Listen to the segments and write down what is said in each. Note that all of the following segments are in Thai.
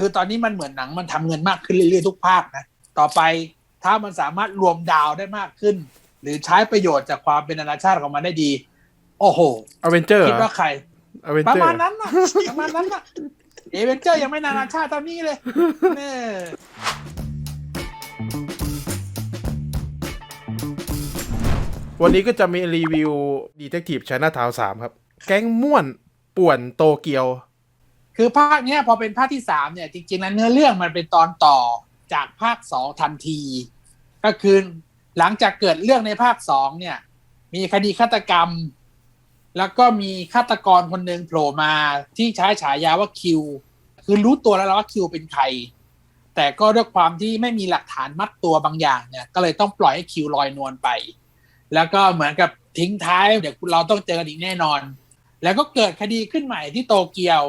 คือตอนนี้มันเหมือนหนังมันทำเงินมากขึ้นเรื่อยๆทุกภาคนะ ต่อไปถ้ามันสามารถรวมดาวได้มากขึ้น หรือใช้ประโยชน์จากความเป็นนานาชาติของมันได้ดี โอ้โหอเวนเจอร์คิดว่าใครอเวนประเจอร์มาณนั้นนะประมาณนั้นนะเอเวนเจอร์ยังไม่นานาชาติเท่านี้เลยเนี่ยวันนี้ก็จะมีรีวิวดีเทคทีฟช i นาทาวสามครับ แก๊งม่วนป่วนโตเกียว คือภาคเนี้ยพอเป็นภาคที่สามเนี่ย จริงๆแล้วเนื้อเรื่องมันเป็นตอนต่อจากภาคสองทันที ก็คือหลังจากเกิดเรื่องในภาคสองเนี่ย มีคดีฆาตกรรม แล้วก็มีฆาตกรคนหนึ่งโผล่มาที่ใช้ฉายาว่าคิว คือรู้ตัวแล้วว่าคิวเป็นใคร แต่ก็ด้วยความที่ไม่มีหลักฐานมัดตัวบางอย่างเนี่ย ก็เลยต้องปล่อยให้คิวลอยนวลไป แล้วก็เหมือนกับทิ้งท้ายเดี๋ยวเราต้องเจอกันอีกแน่นอน แล้วก็เกิดคดีขึ้นใหม่ที่โตเกียว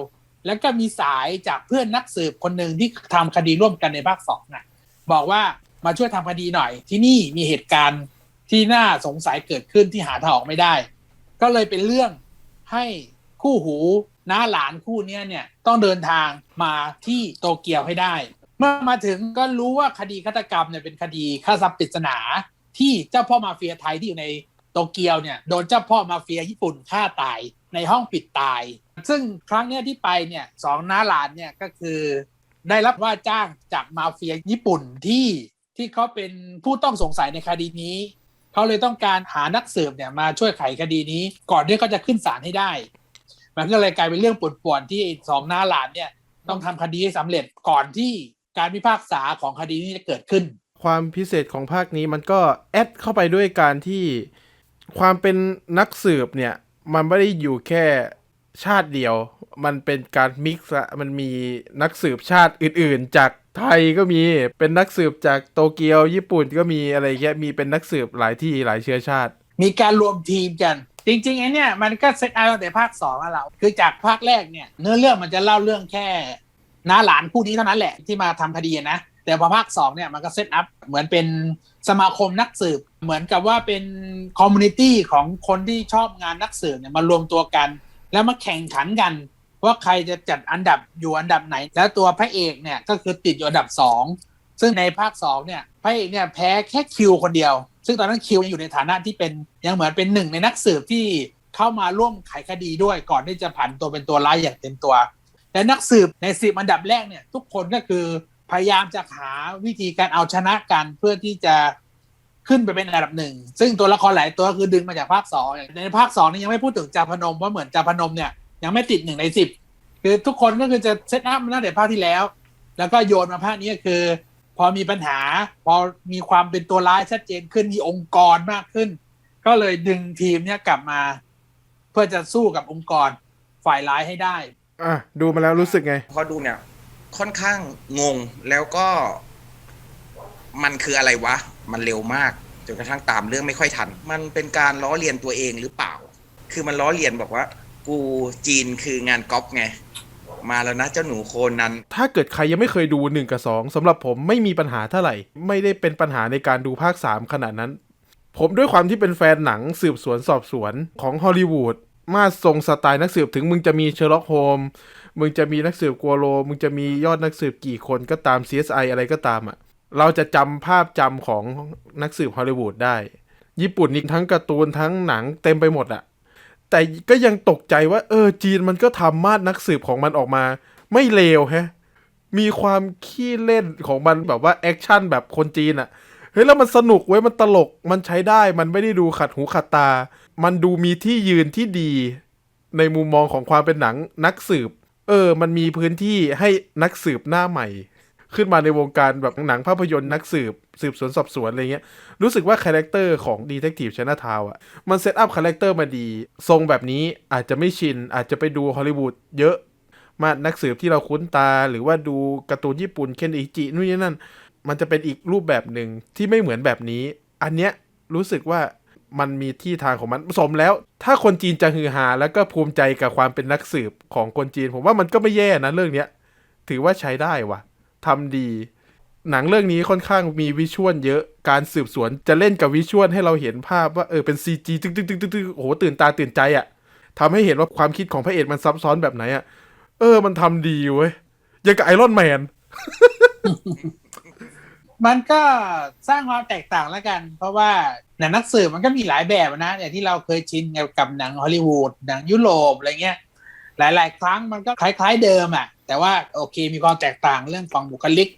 แล้วก็มีสายจากเพื่อนนักสืบคนหนึ่งที่ทำคดีร่วมกันในภาคสองนะบอกว่ามาช่วยทำคดีหน่อย ที่นี่มีเหตุการณ์ที่น่าสงสัยเกิดขึ้นที่หาทางออกไม่ได้ ก็เลยเป็นเรื่องให้คู่หูน้าหลานคู่นี้เนี่ยต้องเดินทางมาที่โตเกียวให้ได้ เมื่อมาถึงก็รู้ว่าคดีฆาตกรรมเนี่ยเป็นคดีฆ่าทรัพย์ปริศนาที่เจ้าพ่อมาเฟียไทยที่อยู่ในโตเกียวเนี่ยโดนเจ้าพ่อมาเฟียญี่ปุ่นฆ่าตายในห้องปิดตาย ซึ่งครั้งเนี้ยที่ไปเนี่ยสองน้าหลานเนี่ยก็คือ ได้รับว่าจ้างจากมาเฟียญี่ปุ่นที่ที่เขาเป็นผู้ต้องสงสัยในคดีนี้ เขาเลยต้องการหานักสืบเนี่ยมาช่วยไขคดีนี้ ก่อนที่เขาจะขึ้นศาลให้ได้ มันก็เลยกลายเป็นเรื่องป่วนที่สองน้าหลานเนี่ยต้องทำคดีให้สำเร็จก่อนที่การพิพากษาของคดีนี้จะเกิดขึ้น ความพิเศษของภาคนี้มันก็แอดเข้าไปด้วยการที่ความเป็นนักสืบเนี่ย มันไม่ได้อยู่แค่ ชาติเดียว มันเป็นการมิกซ์อะมันมีนักสืบชาติอื่น ๆ จากไทยก็มีเป็นนักสืบจากโตเกียวญี่ปุ่นก็มีอะไรเงี้ยมีเป็นนักสืบหลายที่หลายเชื้อชาติ มีการรวมทีมกัน จริงๆไอ้เนี่ยมันก็เซตเอาแต่ภาคสองแล้วเราคือจากภาคแรกเนี่ย เนื้อเรื่องมันจะเล่าเรื่องแค่น้าหลานคู่นี้เท่านั้นแหละที่มาทำคดีนะแต่พอภาคสองเนี่ยมันก็เซตอัพเหมือนเป็นสมาคมนักสืบ เหมือนกับว่าเป็นคอมมูนิตี้ของคนที่ชอบงานนักสืบเนี่ยมารวมตัวกัน แล้วมาแข่งขันกัน ว่าใครจะจัดอันดับอยู่อันดับไหน แล้วตัวพระเอกเนี่ยก็คือติดอยู่อันดับสองซึ่งในภาคสองเนี่ยพระเอกเนี่ยแพ้แค่คิวคนเดียว ซึ่งตอนนั้นคิวยังอยู่ในฐานะที่เป็นยังเหมือนเป็นหนึ่งในนักสืบที่เข้ามาร่วมไขคดีด้วยก่อนที่จะผันตัวเป็นตัวร้ายอย่างเต็มตัวและนักสืบในสิบอันดับแรกเนี่ยทุกคนก็คือพยายามจะหาวิธีการเอาชนะกันเพื่อที่จะ ขึ้นไปเป็นอันดับหนึ่ง ซึ่งตัวละครหลายตัวคือดึงมาจากภาคสองในภาคสองนี่ยังไม่พูดถึงจาพนมเพราะเหมือนจาพนมเนี่ยยังไม่ติดหนึ่งในสิบคือทุกคนก็คือจะเซตอัพมาตั้งแต่ภาคที่แล้ว แล้วก็โยนมาภาคนี้ก็คือ พอมีปัญหา พอมีความเป็นตัวร้ายชัดเจนขึ้นมีองค์กรมากขึ้น ก็เลยดึงทีมเนี่ยกลับมา เพื่อจะสู้กับองค์กรฝ่ายร้ายให้ได้อะดูมาแล้วรู้สึกไง พอดูเนี่ยค่อนข้างงงแล้วก็ มันคืออะไรวะ มันเร็วมากจนกระทั่งตามเรื่องไม่ค่อยทัน มันเป็นการล้อเลียนตัวเองหรือเปล่า คือมันล้อเลียนบอกว่า กูจีนคืองานก๊อปไง มาแล้วนะเจ้าหนูโคนนั้นถ้าเกิดใครยังไม่เคยดู 1 กับ 2สำหรับผมไม่มีปัญหาเท่าไหร่ ไม่ได้เป็นปัญหาในการดูภาค 3 ขนาดนั้น ผมด้วยความที่เป็นแฟนหนังสืบสวนสอบสวนของฮอลลีวูดมาทรงสไตล์นักสืบถึงมึงจะมีเชอร์ล็อกโฮมมึงจะมีนักสืบกัวโล มึงจะมียอดนักสืบกี่คนก็ตาม CSI อะไรก็ตามอะ่ะ เราจะจำภาพจำของนักสืบฮอลลีวูดได้ ญี่ปุ่นนี่ทั้งการ์ตูนทั้งหนังเต็มไปหมดอะแต่ก็ยังตกใจว่า เออจีนมันก็ทำมาดนักสืบของมันออกมา ไม่เลวแฮะ มีความขี้เล่นของมันแบบว่าแอคชั่นแบบคนจีนอะเฮ้ยแล้วมันสนุกเว้ยมันตลกมันใช้ได้มันไม่ได้ดูขัดหูขัดตา มันดูมีที่ยืนที่ดี ในมุมมองของความเป็นหนังนักสืบ เออ มันมีพื้นที่ให้นักสืบหน้าใหม่ ขึ้นมาในวงการแบบหนังภาพยนตร์นักสืบ สืบสวนสอบสวนอะไรเงี้ย รู้สึกว่าคาแรคเตอร์ของ Detective Chinatown อะ มันเซตอัพคาแรคเตอร์มาดี ทรงแบบนี้อาจจะไม่ชิน อาจจะไปดูฮอลลีวูดเยอะ มานักสืบที่เราคุ้นตา หรือว่าดูการ์ตูนญี่ปุ่นเคนอิจินู่นนี่นั่น มันจะเป็นอีกรูปแบบหนึ่งที่ไม่เหมือนแบบนี้ อันเนี้ยรู้สึกว่ามันมีที่ทางของมันสมแล้ว ถ้าคนจีนจะฮือฮาแล้วก็ภูมิใจกับความเป็นนักสืบของคนจีน ผมว่ามันก็ไม่แย่นะเรื่องเนี้ย ถือว่าใช้ได้ว่ะ ทำดี หนังเรื่องนี้ค่อนข้างมีวิชวลเยอะการสืบสวนจะเล่นกับวิชวลให้เราเห็นภาพว่าเออเป็น CG ตึกตึกตึกตึกตึกโอ้โหตื่นตาตื่นใจอะ่ะทำให้เห็นว่าความคิดของพระเอกมันซับซ้อนแบบไหนอะ่ะเออ มันทำดีเว้ยยังกับไอรอนแมนมันก็สร้างความแตกต่างแล้วกัน เพราะว่าหนังนักสืบมันก็มีหลายแบบนะอย่างที่เราเคยชินกับหนังฮอลลีวูดหนังยุโรปอะไรเงี้ย หลาย ๆ ครั้งมันก็คล้าย ๆ เดิมอะ แต่ว่าโอเคมีความแตกต่างเรื่องของบุคลิก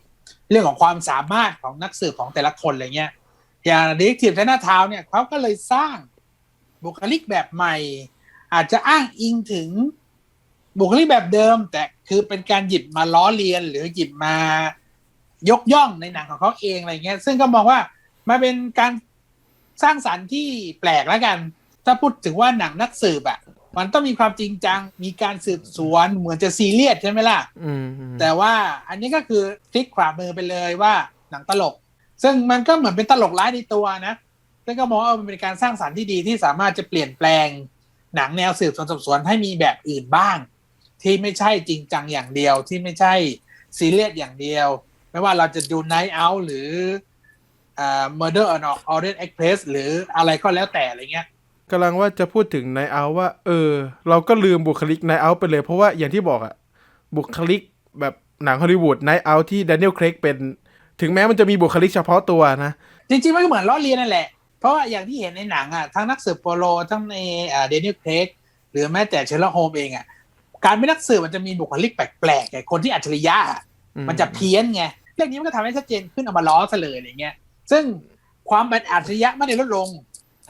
เรื่องของความสามารถของนักสืบของแต่ละคนอะไรเงี้ยอย่างดีทีมไชน่าทาวเนี่ยเขาก็เลยสร้างบุคลิกแบบใหม่ อาจจะอ้างอิงถึงบุคลิกแบบเดิม แต่คือเป็นการหยิบมาล้อเลียน หรือหยิบมายกย่องในหนังของเขาเองอะไรเงี้ย ซึ่งก็มองว่ามันเป็นการสร้างสรรค์ที่แปลกแล้วกัน ถ้าพูดถึงว่าหนังนักสืบอะ มันต้องมีความจริงจัง มีการสืบสวนเหมือนจะซีเรียสใช่ไหมล่ะอืมอืมแต่ว่าอันนี้ก็คือพลิกขวามือไปเลยว่าหนังตลก ซึ่งมันก็เหมือนเป็นตลกร้ายในตัวนะซึ่งก็มองว่ามันเป็นการสร้างสรรค์ที่ดีที่สามารถจะเปลี่ยนแปลง หนังแนวสืบสวนสอบสวนให้มีแบบอื่นบ้าง ที่ไม่ใช่จริงจังอย่างเดียวที่ไม่ใช่ซีเรียสอย่างเดียว ไม่ว่าเราจะดู Night Out หรืออ่า Murder on Orient Express หรืออะไรก็แล้วแต่อะไรเงี้ย กำลังว่าจะพูดถึงไนเอาว่า เออ เราก็ลืมบุคลิกไนเอาไปเลย เพราะว่าอย่างที่บอกอะบุคลิกแบบหนังฮอลลีวูดไนเอาที่แดเนียลเครกเป็นถึงแม้มันจะมีบุคลิกเฉพาะตัวนะ จริงๆ มันก็เหมือนล้อเลียนนั่นแหละ เพราะว่าอย่างที่เห็นในหนังอะทั้งนักสืบโปโลทั้งในเดนิลเครกหรือแม้แต่เชลล์โฮมเองอะการเป็นนักสืบมันจะมีบุคลิกแปลกๆไงคนที่อัจฉริยะมันจะเพี้ยนไงเรื่องนี้มันก็ทำให้ชัดเจนขึ้นเอามาล้อซะเลยอะไรเงี้ยซึ่งความเป็นอัจฉริยะไม่ได้ลดลง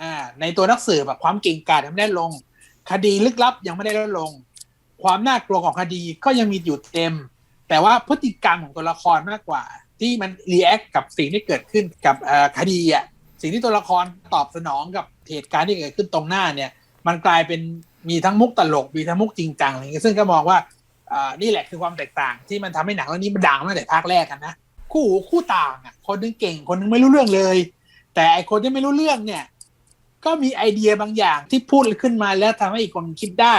อ่าในตัวนักสืบแบบความเก่งกาจยังไม่ได้ลง คดีลึกลับยังไม่ได้ลดลง ความน่ากลัวของคดีก็ยังมีอยู่เต็ม แต่ว่าพฤติกรรมของตัวละครมากกว่า ที่มันรีแอคกับสิ่งที่เกิดขึ้นกับคดีอะสิ่งที่ตัวละครตอบสนองกับเหตุการณ์ที่เกิดขึ้นตรงหน้าเนี่ย มันกลายเป็นมีทั้งมุกตลกมีทั้งมุกจริงจังอะไรเงี้ยซึ่งก็มองว่านี่แหละคือความแตกต่างที่มันทำให้หนังเรื่องนี้มันดังมาตั้งแต่ภาคแรกกันนะคู่หูคู่ต่างอะคนนึงเก่งคนนึงไม่รู้เรื่องเลย แต่ไอคนที่ไม่รู้เรื่องเนี่ย ก็มีไอเดียบางอย่างที่พูดขึ้นมาแล้วทำให้อีกคนคิดได้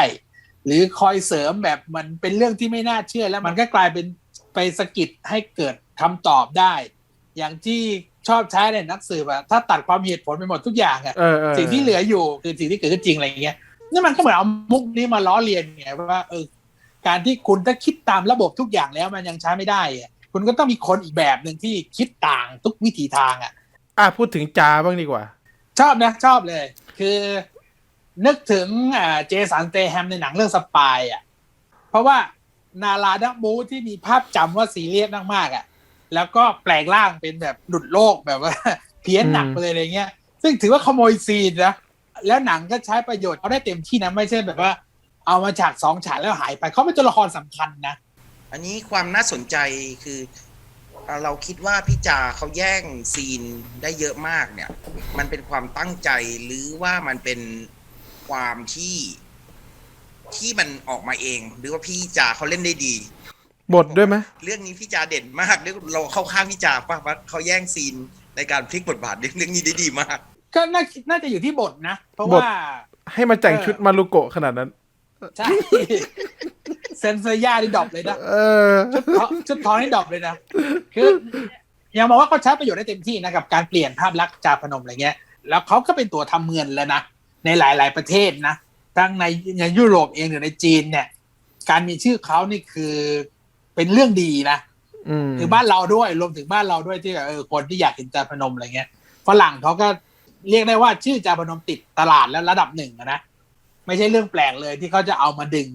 หรือคอยเสริมแบบมันเป็นเรื่องที่ไม่น่าเชื่อ แล้วมันก็กลายเป็นไปสะกิดให้เกิดคำตอบได้ อย่างที่ชอบใช้ในนักสืบอะถ้าตัดความเหตุผลไปหมดทุกอย่างอะเออเออสิ่งที่เหลืออยู่คือสิ่งที่เกิดขึ้นจริงอะไรอย่างเงี้ยนั่นมันก็เหมือนเอามุกนี้มาล้อเลียนไงว่าเออการที่คุณถ้าคิดตามระบบทุกอย่างแล้วมันยังใช้ไม่ได้อะคุณก็ต้องมีคนอีกแบบหนึ่งที่คิดต่างทุกวิถีทางอะอะพูดถึงจาบ้างดีกว่า ชอบนะ ชอบเลย คือนึกถึงเจสันเตแฮมในหนังเรื่องสปายอะ เพราะว่านาราดักบูที่มีภาพจำว่าซีเรียสมากๆอะ แล้วก็แปลงร่างเป็นแบบหลุดโลกแบบว่า เพี้ยนหนักไปเลยอะไรเงี้ย ซึ่งถือว่าขโมยซีนนะ แล้วหนังก็ใช้ประโยชน์เขาได้เต็มที่นะ ไม่ใช่แบบว่า เอามาฉากสองฉากแล้วหายไปเขาเป็นตัวละครสำคัญนะ อันนี้ความน่าสนใจคือ เอ่อเราคิดว่าพี่จาเขาแย่งซีนได้เยอะมากเนี่ย มันเป็นความตั้งใจหรือว่ามันเป็นความที่ที่มันออกมาเอง หรือว่าพี่จาเขาเล่นได้ดีบทด้วยไหมเรื่องนี้พี่จาเด่นมากเรื่องเราเข้าข้างพี่จาป่ะว่าเขาแย่งซีนในการพลิกบทบาทเรื่องนี้ได้ดีมาก ก็น่าน่าจะอยู่ที่บทนะ เพราะบทว่าให้มันแต่งชุดมารุโกะขนาดนั้น ใช่ เซนเซอร์ย่าที่ดรอปเลยนะเออชุดทองชุดทองนี่ดรอปเลยนะ คือยังมองว่าเขาใช้ประโยชน์ได้เต็มที่นะกับการเปลี่ยนภาพลักษณ์จาพนมอะไรเงี้ย แล้วเขาก็เป็นตัวทำเงินแล้วนะ ในหลาย ๆ ประเทศนะทั้งในในยุโรปเองหรือในจีนเนี่ย การมีชื่อเขานี่คือเป็นเรื่องดีนะอืมถึงบ้านเราด้วยรวมถึงบ้านเราด้วยที่แบบเออคนที่อยากเห็นจาพนมอะไรเงี้ยฝรั่งเขาก็เรียกได้ว่าชื่อจาพนมติดตลาดแล้วระดับหนึ่งอะนะ ไม่ใช่เรื่องแปลกเลยที่เขาจะเอามาดึง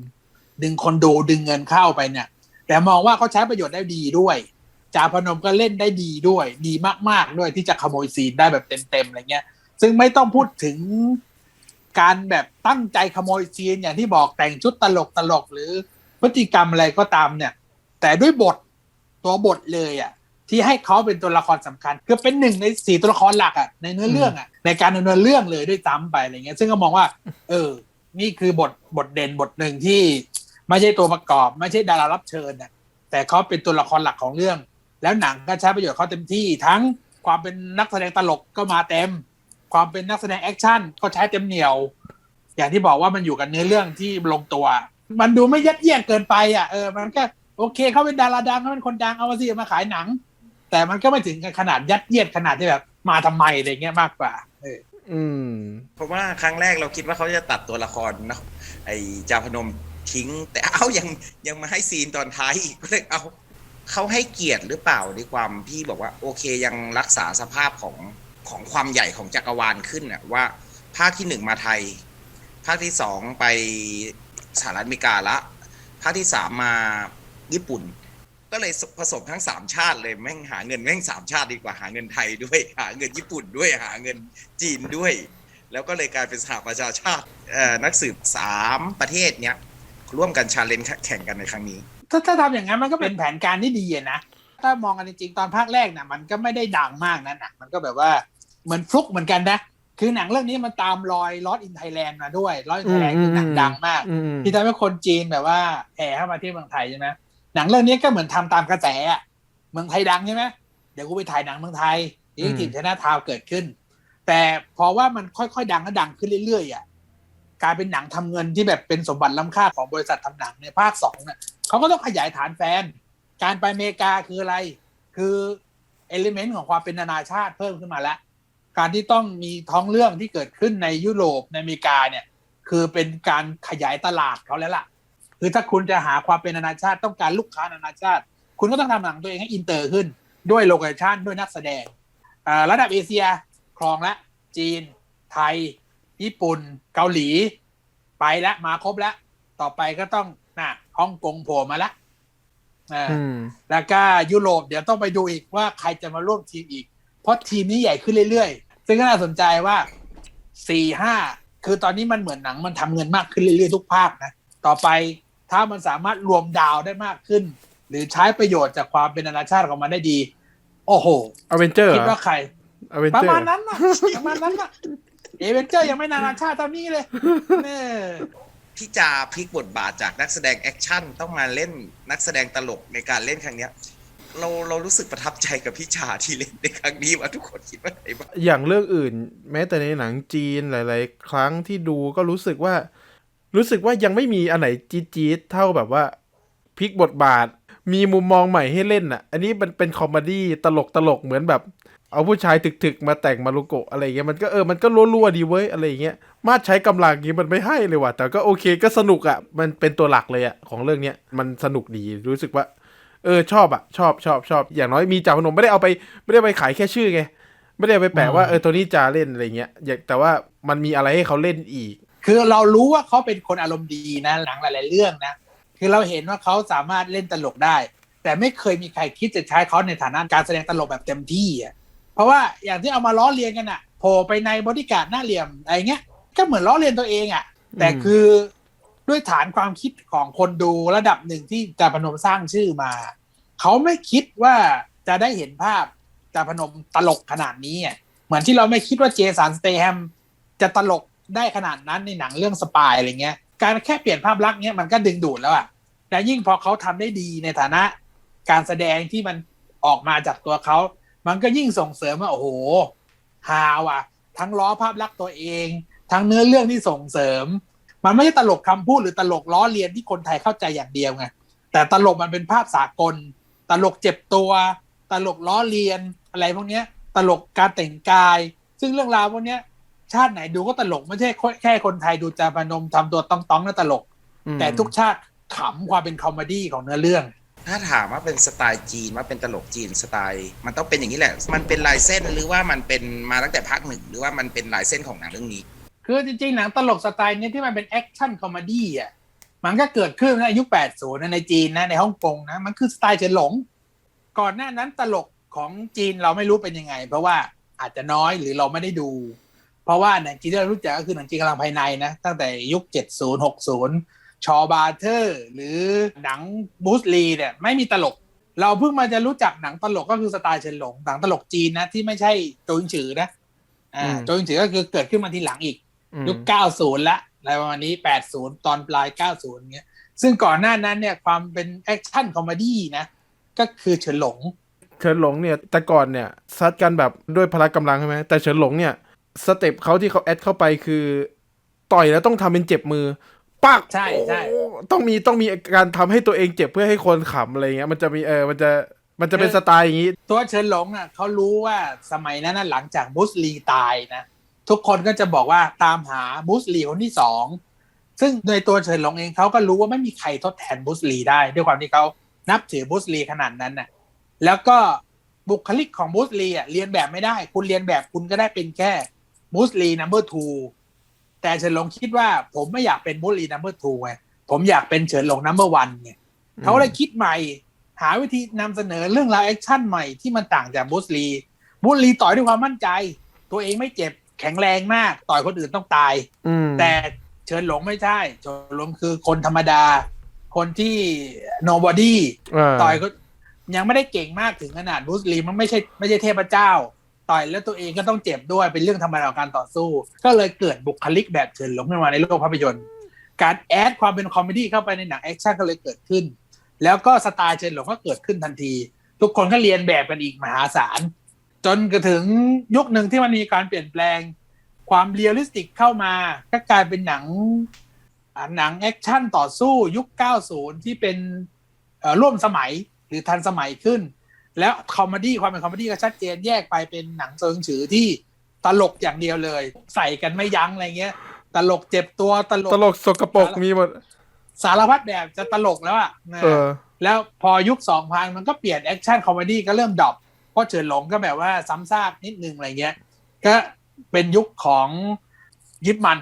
ดึงคนดูดึงเงินเข้าไปเนี่ย แต่มองว่าเขาใช้ประโยชน์ได้ดีด้วยจ่าพนมก็เล่นได้ดีด้วย ดีมาก ๆ ด้วยที่จะขโมยซีนได้แบบเต็มๆอะไรเงี้ย ซึ่งไม่ต้องพูดถึงการแบบตั้งใจขโมยซีนอย่างที่บอกแต่งชุดตลกตลกหรือพฤติกรรมอะไรก็ตามเนี่ย แต่ด้วยบทตัวบทเลยอะ ที่ให้เขาเป็นตัวละครสำคัญคือเป็นหนึ่งในสี่ตัวละครหลักอะในเนื้อเรื่องอะในการดำเนินเรื่องเลยด้วยซ้ำไปอะไรเงี้ย ซึ่งก็มองว่า เออ นี่คือบทบทเด่นบทหนึ่งที่ไม่ใช่ตัวประกอบ ไม่ใช่ดารารับเชิญนะแต่เขาเป็นตัวละครหลักของเรื่อง แล้วหนังก็ใช้ประโยชน์เขาเต็มที่ทั้งความเป็นนักแสดงตลกก็มาเต็ม ความเป็นนักแสดงแอคชั่นก็ใช้เต็มเหนียว อย่างที่บอกว่ามันอยู่กับเนื้อเรื่องที่ลงตัว มันดูไม่ยัดเยียดเกินไปอะเออมันก็โอเคเขาเป็นดาราดังเขาเป็นคนดังเอามาสิมาขายหนัง แต่มันก็ไม่ถึงกับขนาดยัดเยียดขนาดที่แบบมาทำไมอะไรเงี้ยมากกว่า อืม เพราะว่าครั้งแรกเราคิดว่าเขาจะตัดตัวละครนะไอ้จาพนมทิ้ง แต่เอายังยังมาให้ซีนตอนท้ายอีกก็เลยเอาเขาให้เกียรติหรือเปล่าในความพี่บอกว่าโอเคยังรักษาสภาพของของความใหญ่ของจักรวาลขึ้นน่ะว่า ภาคที่หนึ่งมาไทย ภาคที่สองไปสหรัฐอเมริกาละ ภาคที่สามมาญี่ปุ่น ก็เลยผสมทั้งสามชาติเลยแม่งหาเงินแม่งสามชาติดีกว่าหาเงินไทยด้วย หาเงินญี่ปุ่นด้วยหาเงินจีนด้วย แล้วก็เลยกลายเป็นสหประชาชาติเอ่อนักสืบสามประเทศเนี้ยร่วมกันชาเลนจ์แข่งกันในครั้งนี้ ถ้าถ้าทำอย่างนั้นมันก็เป็นแผนการที่ดีอะนะถ้ามองกันจริงๆตอนภาคแรกนะมันก็ไม่ได้ดังมากนะหนังมันก็แบบว่าเหมือนฟลุกเหมือนกันนะคือหนังเรื่องนี้มันตามรอยลอ s อินไทยแลนด์มาด้วยลอ s อินไทยแลนด์คือหนังดังมากอืมที่ทำให้คนจีนแบบว่าแห่เข้ามาที่เมืองไทยใช่ไหม หนังเรื่องนี้ก็เหมือนทำตามกระแสเมืองไทยดังใช่ไหมเดี๋ยวกูไปถ่ายหนังเมืองไทยที่ทีมชนะทาวเกิดขึ้น แต่พอว่ามันค่อยๆดังก็ดังขึ้นเรื่อยๆอะกลายเป็นหนังทำเงินที่แบบเป็นสมบัติล้ำค่าของบริษัททำหนังในภาคสองเนี่ยเขาก็ต้องขยายฐานแฟน การไปอเมริกาคืออะไร คือเอลิเมนต์ของความเป็นนานาชาติเพิ่มขึ้นมาแล้ว การที่ต้องมีท้องเรื่องที่เกิดขึ้นในยุโรปในอเมริกาเนี่ย คือเป็นการขยายตลาดเขาแล้วล่ะ คือถ้าคุณจะหาความเป็นนานาชาติต้องการลูกค้านานาชาติ คุณก็ต้องทำหนังตัวเองให้อินเตอร์ขึ้น ด้วยโลเคชันด้วยนักแสดงอ่าระดับเอเชียครองและ จีน ไทย ญี่ปุ่น เกาหลี ไปแล้วมาครบแล้ว ต่อไปก็ต้องน่ะฮ่องกงโผล่มาแล้วอ่าอืมแล้วก็ยุโรปเดี๋ยวต้องไปดูอีกว่าใครจะมาร่วมทีมอีก เพราะทีมนี้ใหญ่ขึ้นเรื่อยๆ ซึ่งก็น่าสนใจว่าสี่ห้าคือตอนนี้มันเหมือนหนังมันทำเงินมากขึ้นเรื่อยๆทุกภาคนะ ต่อไป ถ้ามันสามารถรวมดาวได้มากขึ้น หรือใช้ประโยชน์จากความเป็นนานาชาติของมันได้ดี โอ้โหอเวนเจอร์คิดว่าใครอเวนปเจอระร์มาณนั้นนะประมาณนั้นนะเอเวนเจอร์ยังไม่นานาชาติเท่านี้เลยเนี่ยที่จาพลิกบทบาทจากนักแสดงแอคชั่นต้องมาเล่นนักแสดงตลกในการเล่นครั้งเนี้ยเราเรารู้สึกประทับใจกับพี่ชาที่เล่นในครั้งนี้ว่าทุกคนคิดว่าไงบ้างอย่างเรื่องอื่น แม้แต่ในหนังจีนหลาย ๆ ครั้งที่ดูก็รู้สึกว่า รู้สึกว่ายังไม่มีอันไหนจี๊ดจี๊ดเท่าแบบว่าพลิกบทบาท มีมุมมองใหม่ให้เล่นอะ อันนี้มันเป็นคอมเมดี้ตลกตลกเหมือนแบบ เอาผู้ชายถึกๆ มาแต่งมารุโกะอะไรเงี้ยมันก็เออมันก็รั่วๆดีเว้ยอะไรเงี้ยมาใช้กำลังนี้มันไม่ให้เลยว่ะแต่ก็โอเคก็สนุกอะมันเป็นตัวหลักเลยอะของเรื่องเนี้ยมันสนุกดีรู้สึกว่า เออชอบอะชอบชอบชอบอย่างน้อยมีจ่าพนมไม่ได้เอาไปไม่ได้ไปขายแค่ชื่อไงไม่ได้ไปแปะว่าเออตัวนี้จ่าเล่นอะไรเงี้ยแต่ว่ามันมีอะไรให้เขาเล่นอีก คือเรารู้ว่าเขาเป็นคนอารมณ์ดีนะหนังหลาย ๆ เรื่องนะ คือเราเห็นว่าเขาสามารถเล่นตลกได้ แต่ไม่เคยมีใครคิดจะใช้เขาในฐานะการแสดงตลกแบบเต็มที่อะเพราะว่าอย่างที่เอามาล้อเลียนกันอะโผล่ไปในบริการดหน้าเหลี่ยมอะไรเงี้ยก็เหมือนล้อเลียนตัวเองอะ แต่อืมคือด้วยฐานความคิดของคนดูระดับหนึ่งที่จาพนมสร้างชื่อมา เขาไม่คิดว่าจะได้เห็นภาพจาพนมตลกขนาดนี้อะเหมือนที่เราไม่คิดว่าเจสันสเตแฮมจะตลก ได้ขนาดนั้นในหนังเรื่องสปายอะไรเงี้ย การแค่เปลี่ยนภาพลักษณ์เนี้ยมันก็ดึงดูดแล้วอะแต่ยิ่งพอเขาทำได้ดีในฐานะ การแสดงที่มันออกมาจากตัวเขา มันก็ยิ่งส่งเสริมว่าโอ้โหฮาว่ะ ทั้งล้อภาพลักษณ์ตัวเอง ทั้งเนื้อเรื่องที่ส่งเสริม มันไม่ใช่ตลกคำพูดหรือตลกล้อเลียนที่คนไทยเข้าใจอย่างเดียวไง แต่ตลกมันเป็นภาพสากล ตลกเจ็บตัว ตลกล้อเลียนอะไรพวกเนี้ย ตลกการแต่งกาย ซึ่งเรื่องราวพวกเนี้ย ชาติไหนดูก็ตลก ไม่ใช่แค่คนไทยดูจาพนมทำตัวต้องต้องแล้วตลกอืมแต่ทุกชาติขำความเป็นคอมเมดี้ของเนื้อเรื่อง ถ้าถามว่าเป็นสไตล์จีนว่าเป็นตลกจีนสไตล์ มันต้องเป็นอย่างนี้แหละ มันเป็นลายเส้นหรือว่ามันเป็นมาตั้งแต่ภาคหนึ่งหรือว่ามันเป็นลายเส้นของหนังเรื่องนี้ คือจริงๆหนังตลกสไตล์เนี้ยที่มันเป็นแอคชั่นคอมเมดี้อะมันก็เกิดขึ้นในยุค 80 นะในจีนนะในฮ่องกงนะมันคือสไตล์เฉินหลง ก่อนหน้านั้นตลกของจีนเราไม่รู้เป็นยังไง เพราะว่าอาจจะน้อยหรือเราไม่ได้ดู เพราะว่าหนังจีนที่เรารู้จักก็คือหนังจีนกำลังภายในนะ ตั้งแต่ยุค 70 60 ชอบาเทอร์ หรือหนังบูสลีเนี่ยไม่มีตลก เราเพิ่งมาจะรู้จักหนังตลกก็คือสไตล์เฉินหลงหนังตลกจีนนะที่ไม่ใช่โจงฉือนะอ่าอืมโจงฉือก็คือเกิดขึ้นมาทีหลังอีกอืมยุค 90 ละอะไรประมาณนี้ 80 ตอนปลาย 90เงี้ยซึ่งก่อนหน้านั้นเนี่ยความเป็นแอคชั่นคอมเมดี้นะก็คือเฉินหลงเฉินหลงเนี่ยแต่ก่อนเนี่ยซัดกันแบบด้วยพละกำลังใช่ไหมแต่เฉินหลงเนี่ย สเต็ปเขาที่เขาแอดเข้าไปคือ ต่อยแล้วต้องทำเป็นเจ็บมือปักใช่ใช่โอ้ต้องมีต้องมีการทำให้ตัวเองเจ็บเพื่อให้คนขำอะไรเงี้ยมันจะมีเออมันจะมันจะเป็นสไตล์อย่างนี้ ตัวเฉินหลงอะเขารู้ว่าสมัยนั้นนะหลังจากบุสลีตายนะทุกคนก็จะบอกว่าตามหาบุสลีคนที่สองซึ่งโดยตัวเฉินหลงเองเขาก็รู้ว่าไม่มีใครทดแทนบรูซลีได้ ด้วยความที่เขานับถือบรูซลีขนาดนั้นน่ะแล้วก็บุคลิกของบรูซลีอะเรียนแบบไม่ได้ คุณเรียนแบบคุณก็ได้เป็นแค่ บรูซลีนัมเบอร์ทูแต่เฉินหลงคิดว่าผมไม่อยากเป็นบรูซลีนัมเบอร์ทูไงผมอยากเป็นเฉินหลงนัมเบอร์วันไงเขาเลยคิดใหม่ หาวิธีนำเสนอเรื่องราวแอคชั่นใหม่ที่มันต่างจากบรูซลีบรูซลีต่อยด้วยความมั่นใจ ตัวเองไม่เจ็บแข็งแรงมาก ต่อยคนอื่นต้องตายอืมแต่เฉินหลงไม่ใช่เฉินหลงคือคนธรรมดา คนที่ nobody าต่อยก็ยังไม่ได้เก่งมากถึงขนาดบรูซลีมันไม่ใช่ไม่ใช่เทพเจ้า ต่อยแล้วตัวเองก็ต้องเจ็บด้วยเป็นเรื่องธรรมดาของการต่อสู้ ก็เลยเกิดบุคลิกแบบเฉินหลงขึ้นมาในโลกภาพยนตร์ การแอดความเป็นคอมเมดี้เข้าไปในหนังแอคชั่นก็เลยเกิดขึ้น แล้วก็สไตล์เฉินหลงก็เกิดขึ้นทันที ทุกคนก็เรียนแบบกันอีกมหาศาลจนกระถึงยุคหนึ่งที่มันมีการเปลี่ยนแปลง ความเรียลลิสติกเข้ามาก็กลายเป็นหนังหนังแอคชั่นต่อสู้ยุค 90 ที่เป็นร่วมสมัยหรือทันสมัยขึ้น แล้วคอมเมดี้ความเป็นคอมเมดี้ก็ชัดเจนแยกไปเป็นหนังเชิงฉือที่ตลกอย่างเดียวเลย ใส่กันไม่ยั้งอะไรเงี้ย ตลกเจ็บตัวตลกตลกสกปรกมีหมดสารพัดแบบจะตลกแล้วอะนะเออแล้วพอยุค2000มันก็เปลี่ยนแอคชั่นคอมเมดี้ก็เริ่มดรอปเพราะเฉินหลงก็แบบว่าซ้ำซากนิดนึงอะไรเงี้ย ก็เป็นยุคของยิบมัน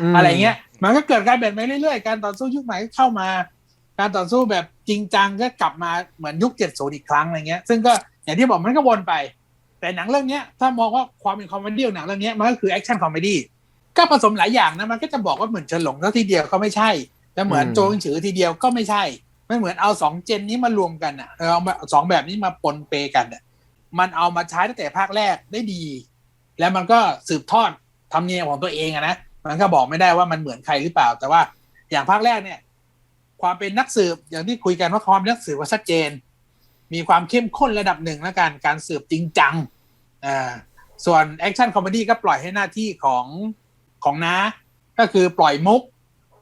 อืมอะไรเงี้ย มันก็เกิดการเปลี่ยนไปเรื่อยๆ การต่อสู้ยุคใหม่ก็เข้ามา การต่อสู้แบบ จริงจังก็กลับมาเหมือนยุค70อีกครั้งอะไรเงี้ย ซึ่งก็อย่างที่บอกมันก็วนไป แต่หนังเรื่องเนี้ยถ้ามองว่าความเป็นคอมเมดี้ของหนังเรื่องเนี้ยมันก็คือแอคชั่นคอมเมดี้ก็ผสมหลายอย่างนะมันก็จะบอกว่าเหมือนเฉินหลงเท่าทีเดียวก็ไม่ใช่แต่เหมือนอืมโจงฉือทีเดียวก็ไม่ใช่ไม่เหมือนเอาสองเจนนี้มารวมกันอะเออเอามาสองแบบนี้มาปนเปกันอะมันเอามาใช้ตั้งแต่ภาคแรกได้ดี แล้วมันก็สืบทอดทำเนียมของตัวเองอะนะมันก็บอกไม่ได้ว่ามันเหมือนใครหรือเปล่า แต่ว่าอย่างภาคแรกเนี่ย ความเป็นนักสืบอย่างที่คุยกันว่าความเป็นนักสืบว่าชัดเจน มีความเข้มข้นระดับหนึ่งแล้วกันการสืบจริงจังอ่าส่วนแอคชั่นคอมเมดี้ก็ปล่อยให้หน้าที่ของของน้าก็คือปล่อยมุก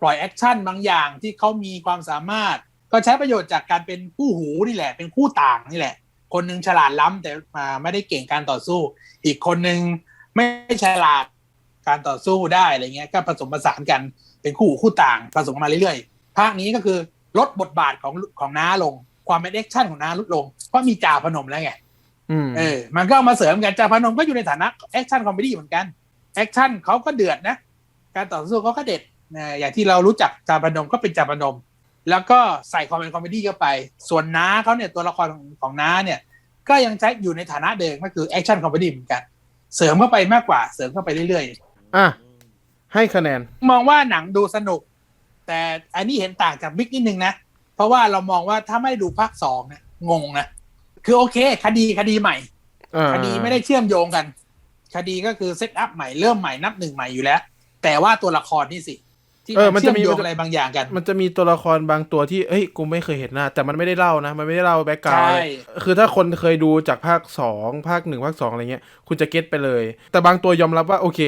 ปล่อยแอคชั่นบางอย่างที่เขามีความสามารถ ก็ใช้ประโยชน์จากการเป็นคู่หูนี่แหละ เป็นคู่ต่างนี่แหละ คนหนึ่งฉลาดล้ำแต่ไม่ได้เก่งการต่อสู้ อีกคนหนึ่งไม่ฉลาดการต่อสู้ได้อะไรเงี้ยก็ผสมผสานกันเป็นคู่คู่ต่างผสมมาเรื่อยๆ ภาคนี้ก็คือลดบทบาทของของน้าลง ความเป็นแอคชั่นของน้าลดลง เพราะมีจ่าพนมแล้วไงอืมเออ มันก็เอามาเสริมกันจ่าพนมก็อยู่ในฐานะแอคชั่นคอมเมดี้เหมือนกันแอคชั่นเขาก็เดือดนะ การต่อสู้เขาก็เด็ดนะอย่างที่เรารู้จักจ่าพนมก็เป็นจ่าพนม แล้วก็ใส่ความเป็นคอมเมดี้เข้าไป ส่วนน้าเขาเนี่ยตัวละครของของน้าเนี่ย ก็ยังใช้อยู่ในฐานะเดิมก็คือแอคชั่นคอมเมดี้เหมือนกัน เสริมเข้าไปมากกว่าเสริมเข้าไปเรื่อยอะให้คะแนนๆมองว่าหนังดูสนุก แต่อันนี้เห็นต่างจากบิ๊กนิดนึงนะ เพราะว่าเรามองว่าถ้าไม่ดูภาคสองเนี่ยงงนะ คือโอเค คดีคดีใหม่อ่าคดีไม่ได้เชื่อมโยงกัน คดีก็คือเซตอัพใหม่เริ่มใหม่นับหนึ่งใหม่อยู่แล้ว แต่ว่าตัวละครนี่สิที่เออมันมันเชื่จะอมมีโยงอะไรบางอย่างกัน มันจะมีตัวละครบางตัวที่เอ้ยกูไม่เคยเห็นหน้าแต่มันไม่ได้เล่านะ มันไม่ได้เล่าแบ็กกราวใช่คือถ้าคนเคยดูจากภาคสองภาคหนึ่งภาคสองอะไรเงี้ย คุณจะเก็ตไปเลย แต่บางตัวยอมรับว่าโอเค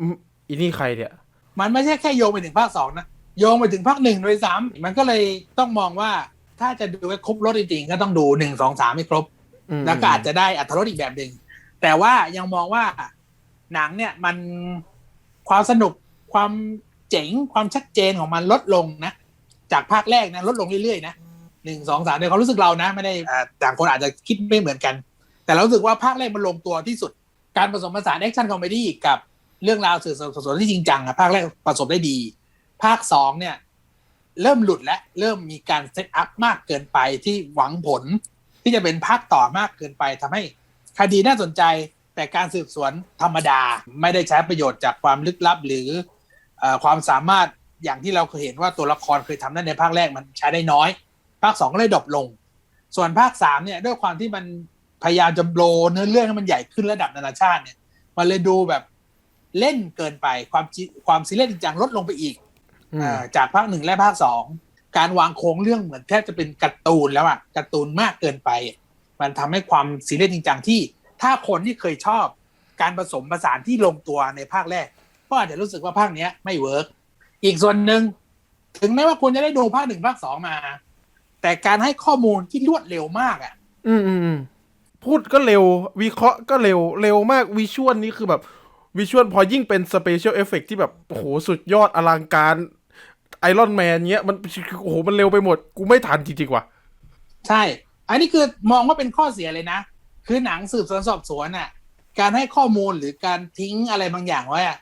อืมอีนี่ใครเนี่ย มันไม่ใช่แค่โยงไปถึงภาคสองนะ โยงไปถึงภาคหนึ่งด้วยซ้ำมันก็เลยต้องมองว่าถ้าจะดูให้ครบรถจริงๆก็ต้องดูหนึ่งสองสามให้ครบอืมแล้วก็อาจจะได้อัตรสอีกแบบหนึ่งแต่ว่ายังมองว่าหนังเนี่ยมันความสนุกความเจ๋งความชัดเจนของมันลดลงนะ จากภาคแรกนะลดลงเรื่อยๆนะหนึ่งสองสามในความรู้สึกเรานะ ไม่ได้อ่าต่างคนอาจจะคิดไม่เหมือนกัน แต่เรารู้สึกว่าภาคแรกมันลงตัวที่สุด การผสมผสานแอคชั่นคอมเมดี้กับเรื่องราวสื่อสารที่จริงจังอะภาคแรกผสมได้ดี ภาคสองเนี่ย เริ่มหลุดและเริ่มมีการเซตอัพมากเกินไปที่หวังผล ที่จะเป็นภาคต่อมากเกินไปทำให้คดีน่าสนใจ แต่การสืบสวนธรรมดาไม่ได้ใช้ประโยชน์จากความลึกลับหรืออความสามารถอย่างที่เราเคยเห็นว่าตัวละครเคยทำได้ในภาคแรกมันใช้ได้น้อย ภาคสองก็เลยดรอปลง ส่วนภาคสามเนี่ยด้วยความที่มันพยายามจะโบรเนื้อเรื่องให้มันใหญ่ขึ้นระดับนานาชาติเนี่ยมันเลยดูแบบเล่นเกินไปความความซีเรียสจริงจังลดลงไปอีก จากภาคหนึ่งและภาคสองการวางโครงเรื่องเหมือนแทบจะเป็นการ์ตูนแล้วอะการ์ตูนมากเกินไป มันทำให้ความซีเรียสจริงจังที่ ถ้าคนที่เคยชอบการผสมผสานที่ลงตัวในภาคแรกก็อาจจะรู้สึกว่าภาคเนี้ยไม่เวิร์กอีกส่วนหนึ่งถึงแม้ว่าคุณจะได้ดูภาคหนึ่งภาคสองมา แต่การให้ข้อมูลที่รวดเร็วมากอะอืมอืมอืมพูดก็เร็ว วิเคราะห์ก็เร็วเร็วมากวิชวลนี่คือแบบวิชวลพอยิ่งเป็นสเปเชียลเอฟเฟกที่แบบโอ้โหสุดยอดอลังการ ไอรอนแมนเงี้ยมันโอ้โหมันเร็วไปหมด กูไม่ทันจริงๆว่ะ ใช่ อันนี้คือมองว่าเป็นข้อเสียเลยนะ คือหนังสืบสวนสอบสวนน่ะ การให้ข้อมูลหรือการทิ้งอะไรบางอย่างไว้อะ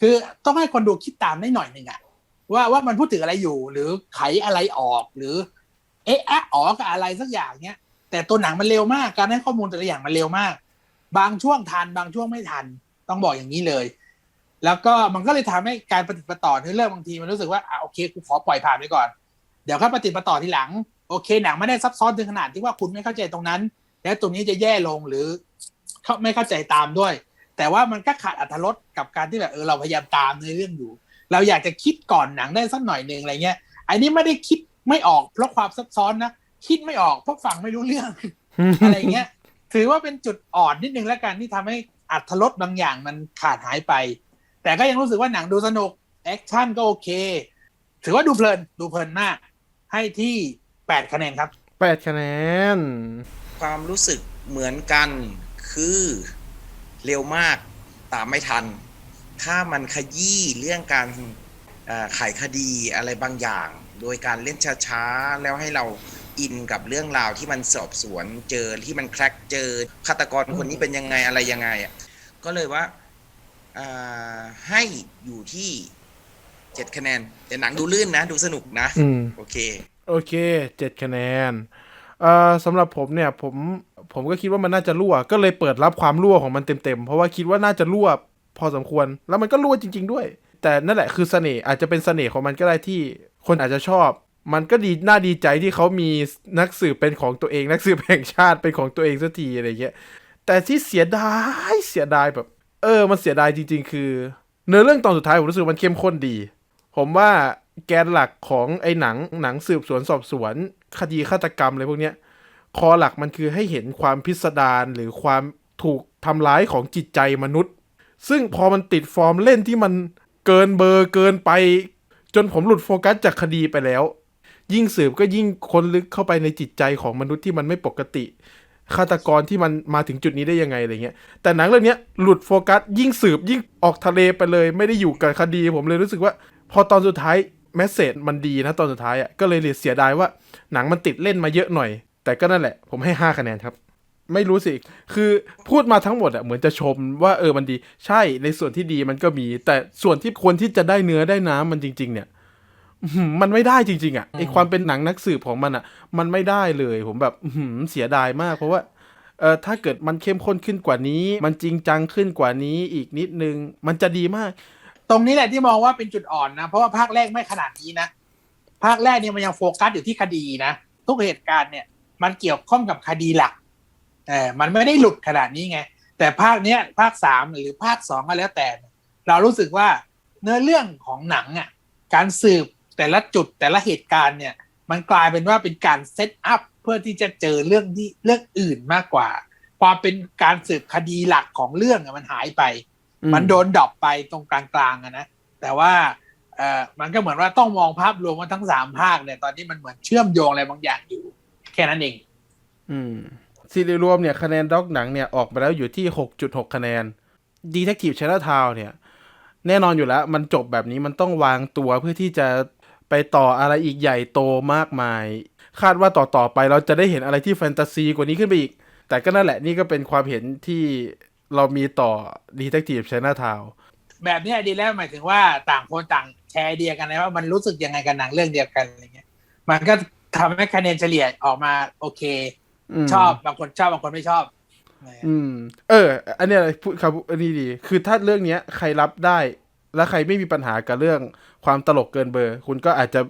คือต้องให้คนดูคิดตามได้หน่อยหนึ่งอะว่าว่ามันพูดถึงอะไรอยู่ หรือไขอะไรออกหรือ เอ๊ะอะอ๋อกับอะไรสักอย่างเนี้ย แต่ตัวหนังมันเร็วมากการให้ข้อมูลแต่ละอย่างมันเร็วมาก บางช่วงทันบางช่วงไม่ทัน ต้องบอกอย่างนี้เลย แล้วก็มันก็เลยทำให้การปฏิบัติต่อในเรื่องบางทีมันรู้สึกว่าอะโอเคกูขอปล่อยผ่านไปก่อน เดี๋ยวค่อยปฏิบัติต่อทีหลัง โอเค หนังไม่ได้ซับซ้อนถึงขนาดที่ว่าคุณไม่เข้าใจตรงนั้น แล้วตรงนี้จะแย่ลงหรือเขาไม่เข้าใจตามด้วย แต่ว่ามันก็ขาดอรรถรสกับการที่แบบเออเราพยายามตามในเรื่องอยู่ เราอยากจะคิดก่อนหนังได้สักหน่อยหนึ่งอะไรเงี้ยอันนี้ไม่ได้คิดไม่ออกเพราะความซับซ้อนนะคิดไม่ออกเพราะฟังไม่รู้เรื่องอะไรเงี้ย ถือว่าเป็นจุดอ่อนนิดนึงแล้วกันที่ทำให้อัตรสบางอย่างมันขาดหายไป แต่ก็ยังรู้สึกว่าหนังดูสนุก แอคชั่นก็โอเค ถือว่าดูเพลินดูเพลินมาก ให้ที่แปดคะแนนครับแปดคะแนน ความรู้สึกเหมือนกันคือเร็วมากตามไม่ทัน ถ้ามันขยี้เรื่องการเอ่อไขคดีอะไรบางอย่าง โดยการเล่นช้าๆ แล้วให้เราอินกับเรื่องราวที่มันสอบสวนเจอที่มันแคร็กเจอฆาตกรคนนี้เป็นยังไงอะไรยังไงอะก็เลยว่าเอ่อ ให้อยู่ที่เจ็ดคะแนน แต่หนังดูลื่นนะ ดูสนุกนะ อืม โอเค โอเคเจ็ดคะแนนเอ่อสำหรับผมเนี่ยผมผมก็คิดว่ามันน่าจะรั่ว ก็เลยเปิดรับความรั่วของมันเต็มๆ เพราะว่าคิดว่าน่าจะรั่วพอสมควร แล้วมันก็รั่วจริง ๆ ด้วย แต่นั่นแหละคือเสน่ห์อาจจะเป็นเสน่ห์ของมันก็ได้ที่คนอาจจะชอบ มันก็ดีน่าดีใจที่เขามีนักสืบเป็นของตัวเอง นักสืบแห่งชาติเป็นของตัวเองสักทีอะไรเงี้ยแต่ที่เสียดายเสียดายแบบ เออ มันเสียดายจริง ๆ คือ เนื้อเรื่องตอนสุดท้ายผมรู้สึกมันเข้มข้นดี ผมว่าแกนหลักของไอ้หนังหนังสืบสวนสอบสวน คดีฆาตกรรมอะไรพวกเนี้ยคอหลักมันคือให้เห็นความพิสดารหรือความถูกทำร้ายของจิตใจมนุษย์ ซึ่งพอมันติดฟอร์มเล่นที่มันเกินเบอร์เกินไป จนผมหลุดโฟกัสจากคดีไปแล้ว ยิ่งสืบก็ยิ่งค้นลึกเข้าไปในจิตใจของมนุษย์ที่มันไม่ปกติ ฆาตกรที่มันมาถึงจุดนี้ได้ยังไงอะไรเงี้ย แต่หนังเรื่องนี้หลุดโฟกัส ยิ่งสืบยิ่งออกทะเลไปเลย ไม่ได้อยู่กับคดี ผมเลยรู้สึกว่า พอตอนสุดท้ายแมสเซจมันดีนะตอนสุดท้ายอะก็เลยเสียดายว่าหนังมันติดเล่นมาเยอะหน่อย แต่ก็นั่นแหละ ผมให้ 5 คะแนนครับ ไม่รู้สิ คือพูดมาทั้งหมดอะเหมือนจะชมว่าเออมันดี ใช่ในส่วนที่ดีมันก็มี แต่ส่วนที่ควรที่จะได้เนื้อได้น้ำมันจริง ๆ เนี่ย มันไม่ได้จริงๆอะไอความเป็นหนังนักสืบของมันอะ มันไม่ได้เลยผมแบบอื้อหือเสียดายมากเพราะว่าเออถ้าเกิดมันเข้มข้นขึ้นกว่านี้ มันจริงจังขึ้นกว่านี้อีกนิดนึง มันจะดีมาก ตรงนี้แหละที่มองว่าเป็นจุดอ่อนนะ เพราะว่าภาคแรกไม่ขนาดนี้นะ ภาคแรกเนี่ยมันยังโฟกัสอยู่ที่คดีนะ ทุกเหตุการณ์เนี่ย มันเกี่ยวข้องกับคดีหลักเออมันไม่ได้หลุดขนาดนี้ไง แต่ภาคเนี้ยภาคสามหรือภาคสองก็แล้วแต่เนี่ยเรารู้สึกว่าเนื้อเรื่องของหนังอะ การสืบ แต่ละจุดแต่ละเหตุการณ์เนี่ย มันกลายเป็นว่าเป็นการเซตอัพเพื่อที่จะเจอเรื่องที่เรื่องอื่นมากกว่า ความเป็นการสืบคดีหลักของเรื่องอะมันหายไป มันโดนดรอปไปตรงกลางๆอะนะ แต่ว่าเอ่อมันก็เหมือนว่าต้องมองภาพรวมว่าทั้งสามภาคเนี่ยตอนนี้มันเหมือนเชื่อมโยงอะไรบางอย่างอยู่ แค่นั้นเอง อืมซีรีส์รวมเนี่ยคะแนนด็อกหนังเนี่ยออกมาแล้วอยู่ที่6.6คะแนน Detective Chinatown เนี่ย แน่นอนอยู่แล้ว มันจบแบบนี้มันต้องวางตัวเพื่อที่จะ ไปต่ออะไรอีกใหญ่โตมากมาย คาดว่าต่อต่อๆไปเราจะได้เห็นอะไรที่แฟนตาซีกว่านี้ขึ้นไปอีก แต่ก็นั่นแหละนี่ก็เป็นความเห็นที่เรามีต่อ Detective Chinatown แบบเนี้ยดีแล้วหมายถึงว่าต่างคนต่างแชร์ไอเดียกันนะว่ามันรู้สึกยังไงกับหนังเรื่องเดียวกันอะไรเงี้ย มันก็ทำให้คะแนนเฉลี่ยออกมาโอเคมชอบบางคนชอบบางคนไม่ชอบ อืม เออ อันเนี้ยพูดคำอันนี้ดี คือถ้าเรื่องเนี้ย ใครรับได้ และใครไม่มีปัญหากับเรื่อง ความตลกเกินเบอร์ คุณก็อาจจะ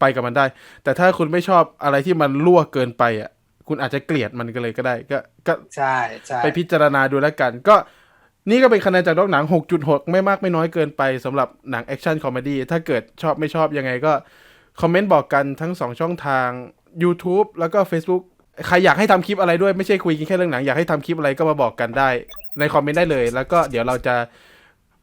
ไปกับมันได้ แต่ถ้าคุณไม่ชอบอะไรที่มันรั่วเกินไปอะ คุณอาจจะเกลียดมันก็เลยก็ได้ ก็ก็ใช่ใช่ไปพิจารณาดูแล้วกัน ก็นี่ก็เป็นคะแนนจากดอกหนัง 6.6 ไม่มากไม่น้อยเกินไปสำหรับหนังแอคชั่นคอมเมดี้ถ้าเกิดชอบไม่ชอบยังไงก็ คอมเมนต์บอกกันทั้ง 2 ช่องทาง YouTube แล้วก็ Facebook ใครอยากให้ทำคลิปอะไรด้วยไม่ใช่คุยกันแค่เรื่องหนัง อยากให้ทำคลิปอะไรก็มาบอกกันได้ ในคอมเมนต์ได้เลย แล้วก็เดี๋ยวเราจะ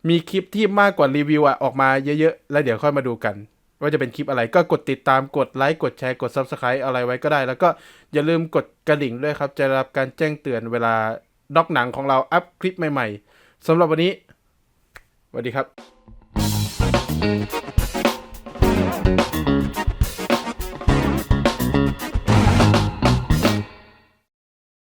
มีคลิปที่มากกว่ารีวิวอะออกมาเยอะๆ แล้วเดี๋ยวค่อยมาดูกัน ว่าจะเป็นคลิปอะไรก็กดติดตามกดไลค์กดแชร์กด Subscribe อะไรไว้ก็ได้ แล้วก็อย่าลืมกดกระดิ่งด้วยครับ จะรับการแจ้งเตือนเวลาด็อกหนังของเราอัพคลิปใหม่ๆสำหรับวันนี้สวัสดีครับ